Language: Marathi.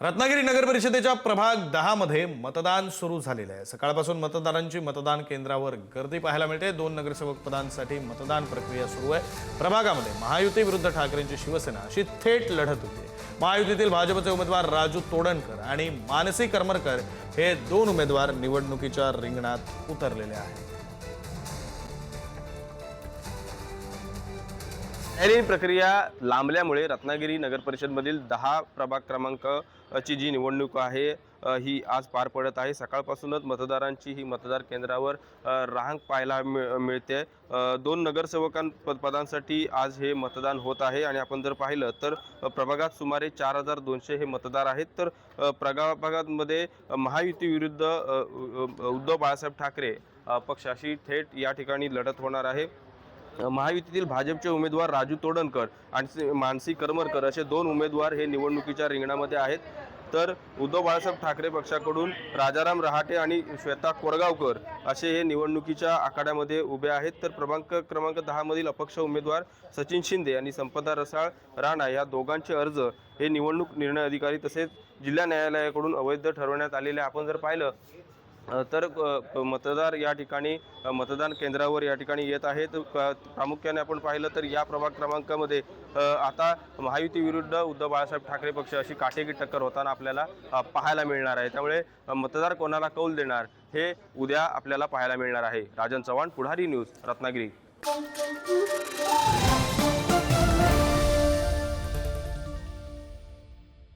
रत्नागिरी नगर परिषदेच्या प्रभाग दहा मध्ये मतदान सुरू झालेलं आहे. सकाळपासून मतदारांची मतदान केंद्रावर गर्दी पाहायला मिळते. दोन नगरसेवक पदांसाठी मतदान प्रक्रिया सुरू आहे. प्रभागामध्ये महायुती विरुद्ध ठाकरेंची शिवसेना अशी थेट लढत होती. महायुतीतील भाजपचे उमेदवार राजू तोडणकर आणि मानसी करमरकर हे दोन उमेदवार निवडणुकीच्या रिंगणात उतरलेले आहेत. तयारी प्रक्रिया लांबल्यामुळे रत्नागिरी नगर परिषदमधील दहा प्रभाग क्रमांकची जी निवडणूक आहे ही आज पार पडत आहे. सकाळपासूनच मतदारांची ही मतदार केंद्रावर रांग पाहायला मिळ मिळते. दोन नगरसेवकां पद पदांसाठी आज हे मतदान होत आहे आणि आपण जर पाहिलं तर प्रभागात सुमारे चार हजार दोनशे हे मतदार आहेत. तर प्रभागामध्ये महायुतीविरुद्ध उद्धव बाळासाहेब ठाकरे पक्षाशी थेट या ठिकाणी लढत होणार आहे. महायुतीतील भाजपचे उमेदवार राजू तोडणकर आणि मानसी करमरकर असे दोन उमेदवार हे निवडणुकीच्या रिंगणामध्ये आहेत. तर उद्धव बाळासाहेब ठाकरे पक्षाकडून राजाराम रहाटे आणि श्वेता कोरगावकर असे हे निवडणुकीच्या आखाड्यामध्ये उभे आहेत. तर क्रमांक क्रमांक दहामधील अपक्ष उमेदवार सचिन शिंदे आणि संपदा रसाळ राणा या दोघांचे अर्ज हे निवडणूक निर्णय अधिकारी तसेच जिल्हा न्यायालयाकडून अवैध ठरवण्यात आलेले आपण जर पाहिलं तर मतदार या ठिकाणी मतदान केंद्रावर या ठिकाणी येत आहेत. प्रामुख्याने आपण पाहिलं तर या प्रभाग क्रमांकामध्ये आता महायुती विरुद्ध उद्धव बाळासाहेब ठाकरे पक्ष अशी काटेकी टक्कर होताना आपल्याला पाहायला मिळणार आहे. त्यामुळे मतदार कोणाला कौल देणार हे उद्या आपल्याला पाहायला मिळणार आहे. राजन चव्हाण पुढारी न्यूज रत्नागिरी.